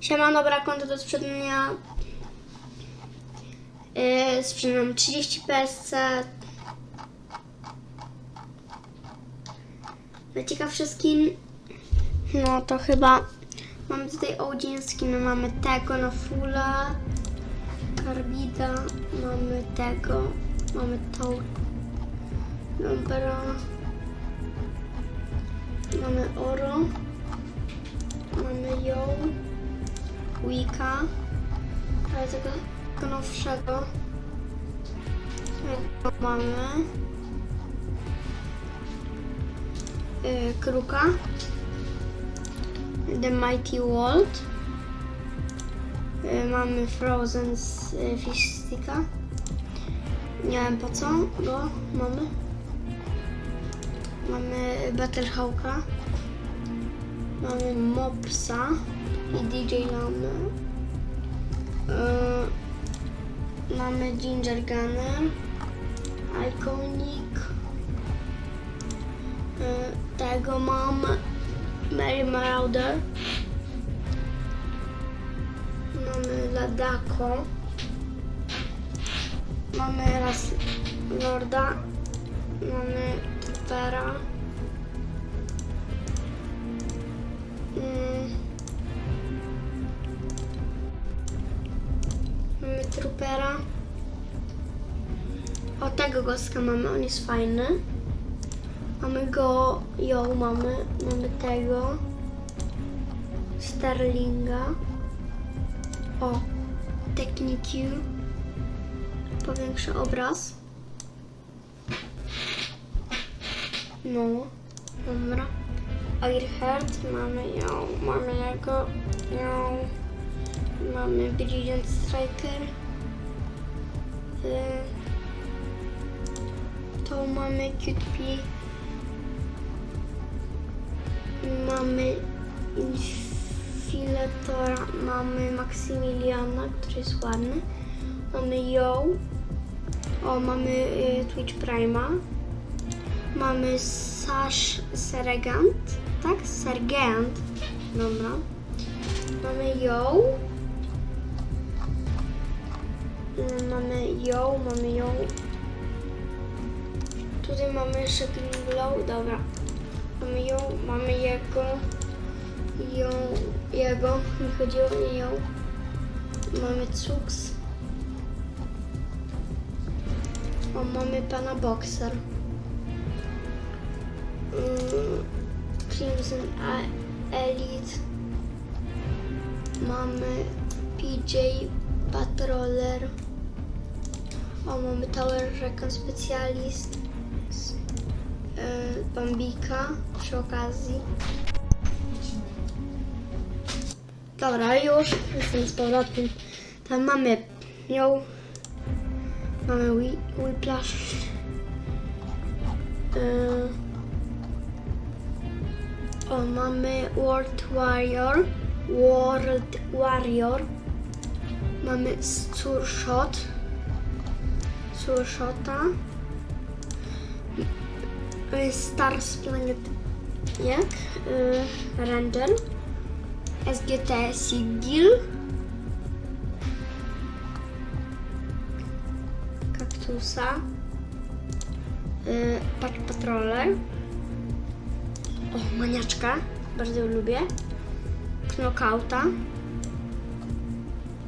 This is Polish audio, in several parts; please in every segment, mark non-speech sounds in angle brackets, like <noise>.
Siema, dobra, konto do sprzedania. Yy, sprzedam 30 PSC. Najciekawszy skin. No to chyba mamy tutaj Odin skin, mamy tego na fulla. Carbida, mamy tego, mamy tą. Dobra. Mamy Oro. Mamy ją. Wika. Ale tego, nowszego. Mamy. Yy, Kruka. The Mighty World. Yy, mamy Frozen z yy, Fish Sticka. Nie wiem po co go mamy. Mamy Battlehawka. Mamy Mopsa i DJ Lamy. Yy, mamy Ginger Gunner. Iconic. Yy, tego mam. Mary Marauder. Mamy Ladako. Mamy raz Lorda. Mamy Tupera. Mm. Mamy Trupera. O tego goska mamy, on jest fajny. Mamy go, ją mamy, mamy tego. Starlinga. O, Technique. Powiększy obraz. No, dobra. Airheart, mamy ją, mamy jego, ją, mamy Brilliant Striker. Y, to mamy Pea. Mamy Infilatora, mamy Maximiliana, który jest ładny. Mamy ją. O, mamy y, Twitch Prima. Mamy Sash Sergant, tak? Sergant. Dobra. Mamy ją. Mamy ją, mamy ją. Tutaj mamy Green Glow, dobra. Mamy ją, mamy jego. Ją, jego, nie chodziło o ją. Mamy Cux. O, mamy pana Boxer. Mm, Crimson Elite. Mamy PJ Patroller. O, mamy Tower Recon Specialist. S- e, Bambika przy okazji. Dobra, już jestem z powrotem. Tam mamy ją. Mamy Whi- Whiplash. Yy. O, mamy World Warrior. World Warrior. Mamy Surshot. Surshota. Yy, Stars Planet. Jak? Yy, Ranger. SGT Sigil. Kaktusa. Yy, Pack Patroller. O, maniaczka. Bardzo lubię. Knockouta.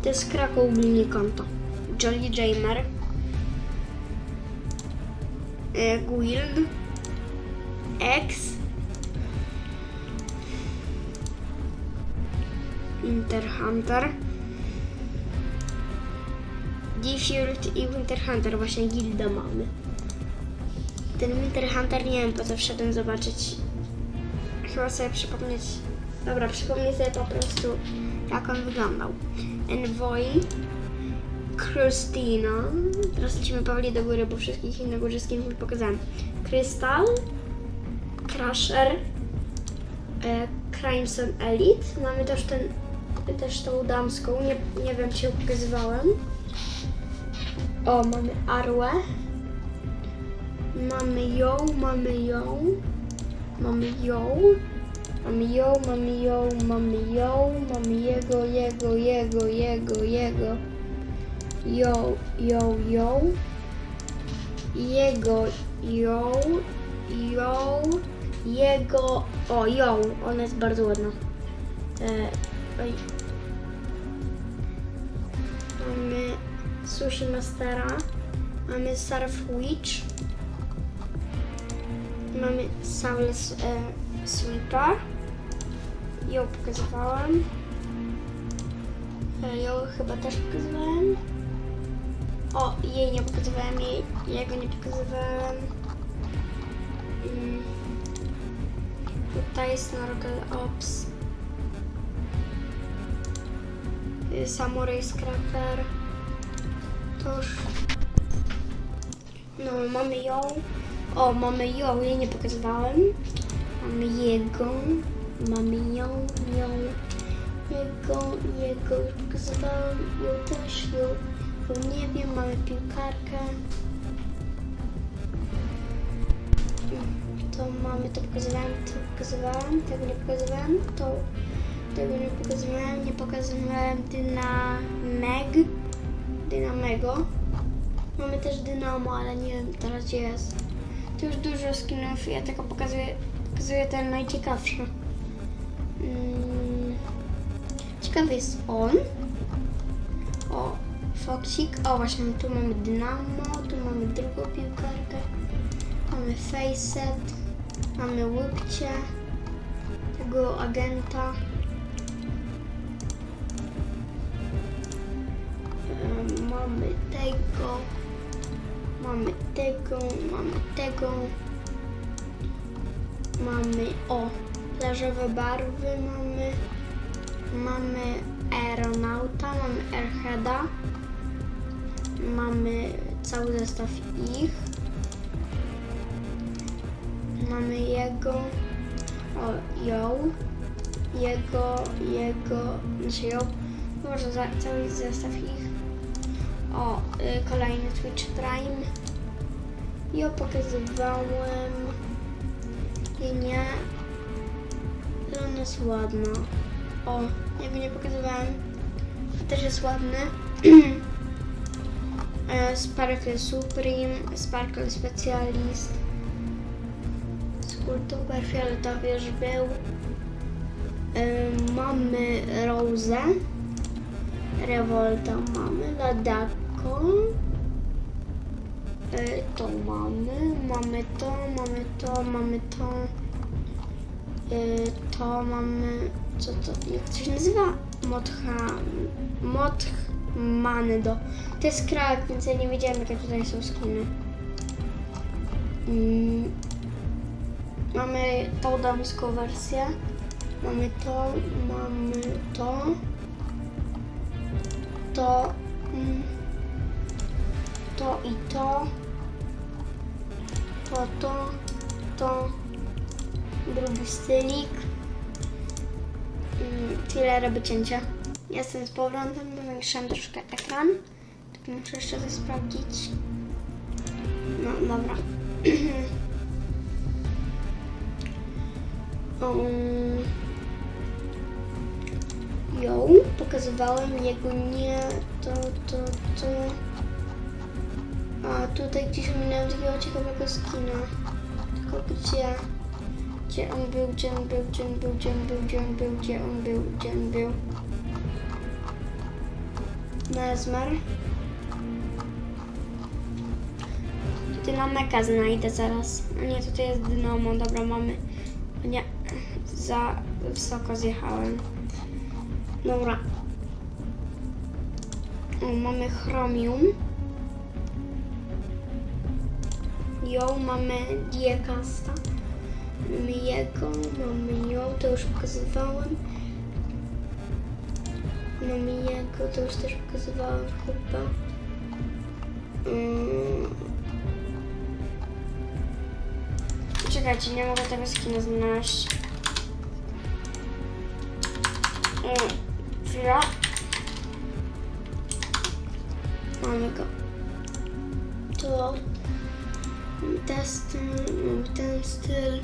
To jest Krakow ogólnie konto. Jolly Jamer. Yy, Guild. X. Winter Hunter. Defield i Winter Hunter, właśnie gilda mamy. Ten Winter Hunter nie wiem po co wszedłem zobaczyć. Chyba sobie przypomnieć. Dobra, przypomnę sobie po prostu jak on wyglądał. Envoy. Christina. Teraz lecimy powoli do góry, bo wszystkich innych górze skinów pokazałem. Crystal. Crusher. E, Crimson Elite. Mamy też ten też tą damską, nie, nie wiem czy ją pokazywałem. O, mamy Arłę. Mamy ją, mamy ją. Mamy ją. Mamy ją, mamy ją, mamy ją, mamy jego, jego, jego, jego, jego. Ją, ją, ją. Jego, ją, ją, jego, o, ją. Ona jest bardzo ładna. E. Mamy Sushi Mastera. Mamy Surf Witch. Mamy Soulless e, Sweeper. Ją pokazywałam. E, ją chyba też pokazywałem. O, jej nie pokazywałem, jej, jego nie pokazywałem. Mm. Tutaj Snorkel Ops. Y, Samurai Scrapper. To już. No, mamy ją. O, mamy ją, jej nie pokazywałem. Mamy jego. Mamy ją, ją. Jego, jego już pokazywałem. Ją też, ją. Ją nie wiem, mamy piłkarkę. To mamy, to pokazywałem, to pokazywałem, tego nie pokazywałem, to tego nie pokazywałem, nie pokazywałem Dynameg, Dynamego. Mamy też Dynamo, ale nie wiem teraz gdzie jest. Tu już dużo skinów, ja tylko pokazuję, pokazuję ten najciekawszy. Mm, ciekawy jest on. O, Foxik. O, właśnie, tu mamy Dynamo, tu mamy drugą piłkarkę. Mamy Facet, mamy Łupcie, tego agenta. Em, Mamy tego, mamy tego, mamy tego. Mamy, o, plażowe barwy mamy. Mamy aeronauta, mamy airheada. Mamy cały zestaw ich. Mamy jego, o, ją, jego, jego, znaczy ją, może za, cały zestaw ich. O, y, kolejny Twitch Prime. Ja pokazywałem. I nie. Ale ona jest ładna. O, jego nie pokazywałem. Też jest ładny. <clears throat> Sparkle Supreme, Sparkle Specialist. Skultuber fioletowy już był. Mamy Rose. Revolta mamy. Ladako. E, To mamy. Mamy to, mamy to, mamy to. E, To mamy. Co to? Jak to się nazywa? Motcha. Motch Mando. To jest krak, więc ja nie wiedziałem jakie tutaj są skiny. Mm. Mamy tą damską wersję. Mamy to, mamy to. To. Mm, to i to. To, to, to. Drugi stylik. Mm, Tyle robię cięcia. Jestem z powrotem, powiększyłam troszkę ekran. Tak muszę jeszcze to sprawdzić. No, dobra. <clears throat> um, ją pokazywałem, jego nie, to, to, to. A tutaj gdzieś minąłem takiego ciekawego skina. Tylko gdzie? Gdzie on był, gdzie on był, gdzie on był, gdzie on był, gdzie on był, gdzie on był, gdzie on był. Mesmer. Dynameka znajdę zaraz. Nie, tutaj jest dynamo. Dobra, mamy. Nie, za wysoko zjechałem. Dobra. O, mamy chromium. Ją mamy diekasta. Mamy jego, mamy ją, to już pokazywałem. Mamy jego, to już też pokazywałem chyba. Mm. Czekajcie, nie mogę tego skina znaleźć. Mm, Chwila. Mamy go. To mamy ten styl, ten styl.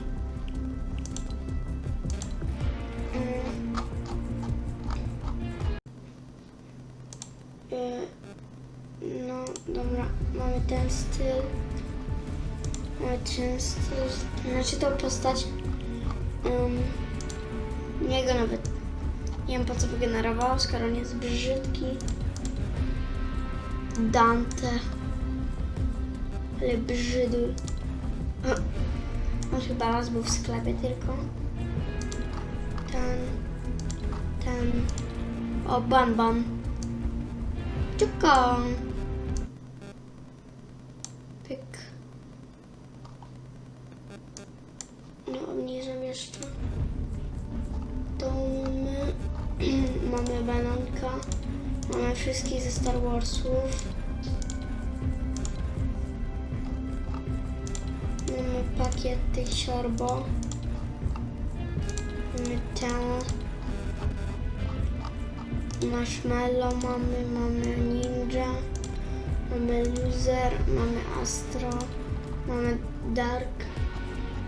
Ten styl. Ten styl. Znaczy tą postać. Um, nawet nie wiem po co wygenerował, skoro on jest brzydki. Dante. Ale brzydły. On chyba raz był w sklepie tylko. Ten. Ten. O, Ban Ban. Czekam. Mamy bananka. Mamy wszystkich ze Star Warsów. Mamy pakiet tych siorbo. Mamy tę. Marshmallow mamy, mamy ninja. Mamy loser, mamy astro. Mamy dark.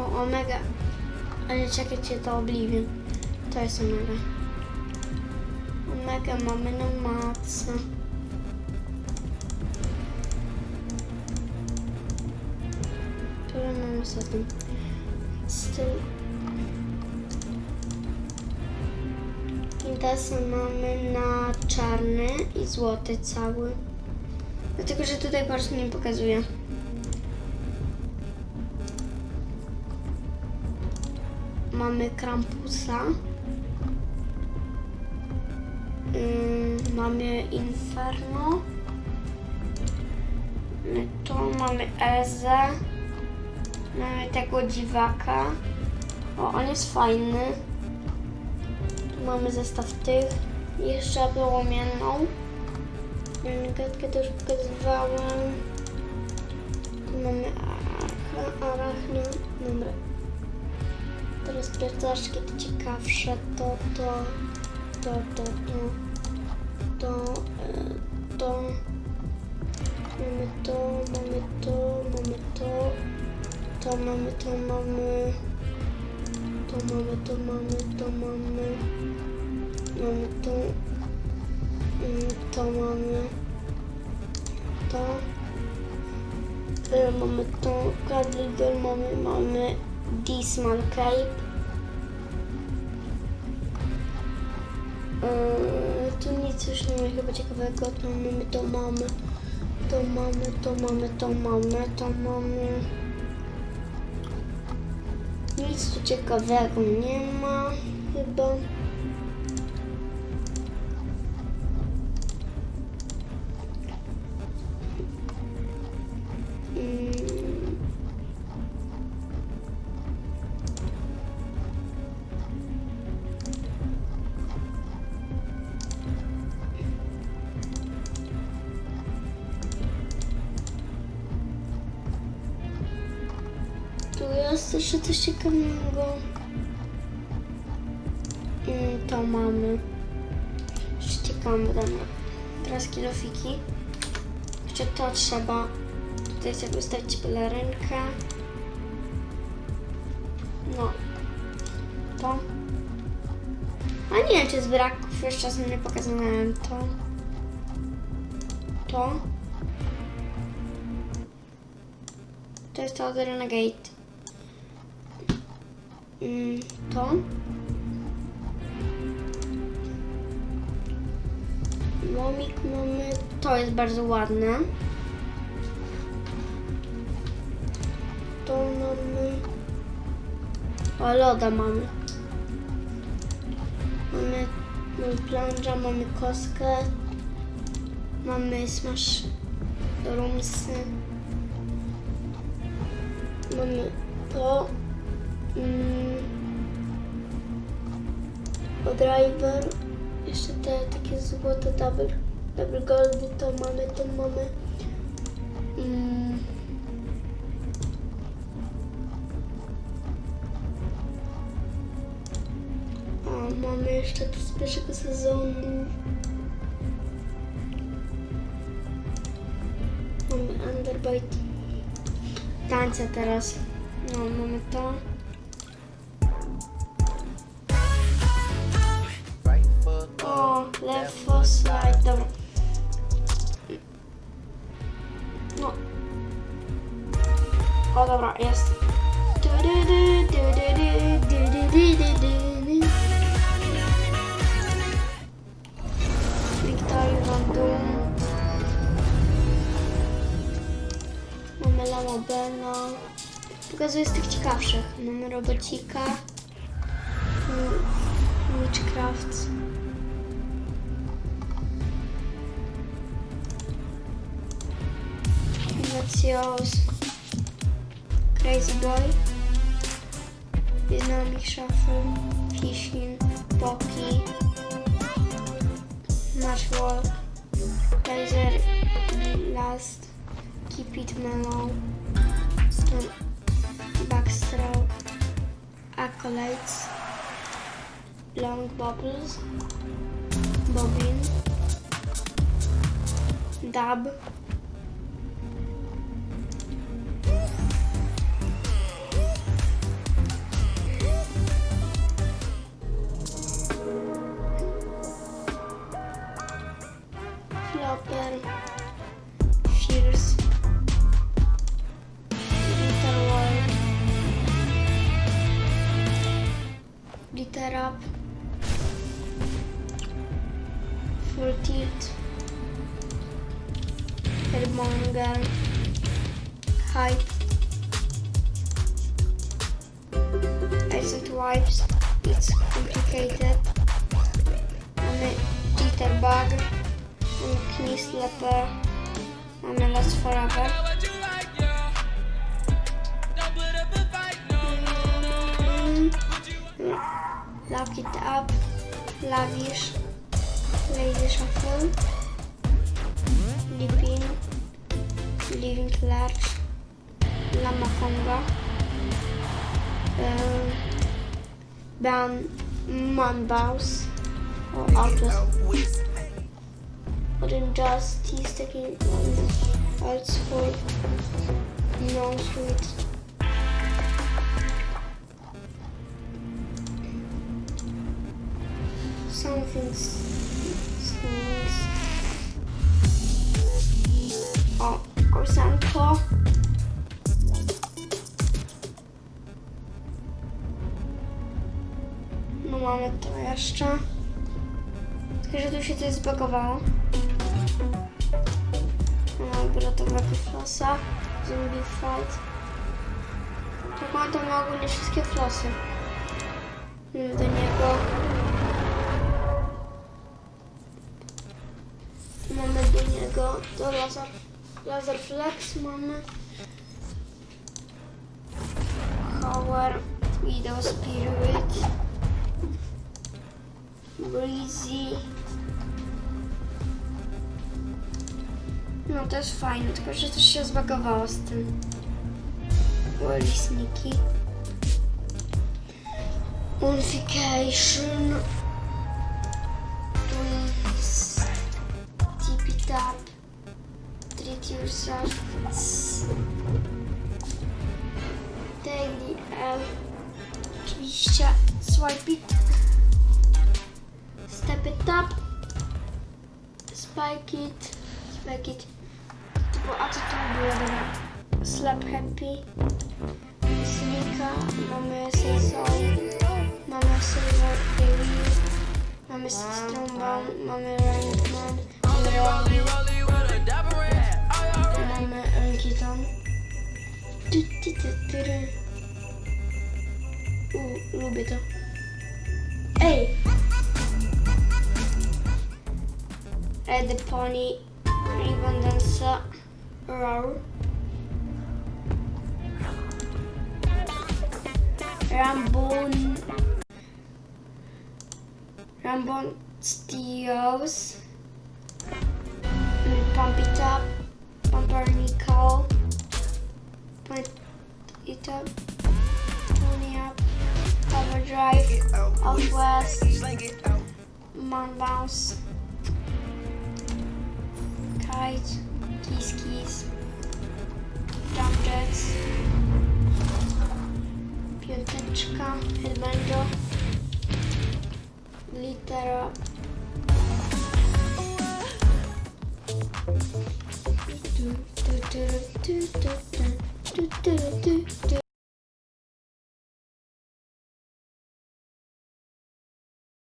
O, Omega. Ale czekajcie, to Oblivion. To jest Omega. Omega mamy na matce. Które mamy ostatnim? Styl. Quintessa mamy na czarny i złoty cały. Dlatego, że tutaj bardzo nie pokazuje. Mamy Krampusa. Ym, mamy Inferno. Tu mamy Ezę. Mamy tego dziwaka. O, on jest fajny. Tu mamy zestaw tych. Jeszcze wyłomianą. Gadkę też pokazywałem. Tu mamy arachne. Dobra. Teraz plecaczki te ciekawsze. To, to, to, to, to, to, e, to. Mamy to, mamy to, mamy to. To mamy, to mamy. To mamy, to mamy, to mamy. Mamy to. Mm, To mamy. To. E, Mamy to. Cardigan mamy, mamy. Dismal Cape. Eee, tu nic już nie ma chyba ciekawego. To mamy, to mamy. To mamy, to mamy, to mamy, to mamy. Nic tu ciekawego nie ma chyba. Jeszcze coś ciekawego. Mm, to mamy. Jeszcze ciekawe dane. Teraz kilofiki. Jeszcze to trzeba. Tutaj sobie ustawić pelerynkę. No. To. A nie wiem, czy z braków jeszcze raz nie pokazałem to. To. To jest to od Renegade. Mm, to. Łomik mamy. To jest bardzo ładne. To mamy. O, loda mamy. Mamy, mamy mamy kostkę. Mamy smash roomsy. Mamy to. Mm, Driver. Jeszcze te takie złote double, double goldy to mamy, to mamy. Mm. O, mamy jeszcze te z pierwszego sezonu. Mamy Underbite. Tańce teraz. No, mamy to. dobra, jest. Victory Van Doom. Mamy Lamo Bena. Pokazuję z tych ciekawszych. Mamy Robocika. Witchcraft. Invecios. Crazy Boy, Dynamic Shuffle, Fishing, Pocky, Matchwalk, Laser Blast, Keep It Mellow, Backstroke, Accolades, Long Bubbles, Bobbin, Dub, Lavish. Ladies and Film. Lipin. Living Large. Lama Konga. Ee, ehm, ben Manbaus. Oh, o Arthur. Wooden Justice taking on als voll. No sweet. Something stings. O, kosanko. No mamy to jeszcze. Tylko, że tu się coś zbagowało. Mamy bratowego flosa. Zombie fight. Tak mamy tam ogólnie wszystkie flosy. Do niego. Do laser, laser flex mamy. Power, Widow Spirit. Breezy. No to jest fajne, tylko że coś się zbagowało z tym. Lisniki. Unification. Yourself. Daily L. Oczywiście um, swipe it. Step it up. Spike it. Spike it. Typu, a co to było? Dobra. Slap happy. Snika. Mamy Sensei. Mamy Silver Daily. Mamy Strongbound. Mamy Rankman. Mamy Robbie czytam. U, lubię to. Ej! Ride the pony, even dancer, roar. Rambon. Rambon steals. Mm, pump it up. Pump System, TuneUp, Overdrive, Outwest, Man Bounce, Kite, Keys Keys, Jump Jets, Piąteczka, Edmendo, Litera, do, do, do, do, do, do do, do, do, do.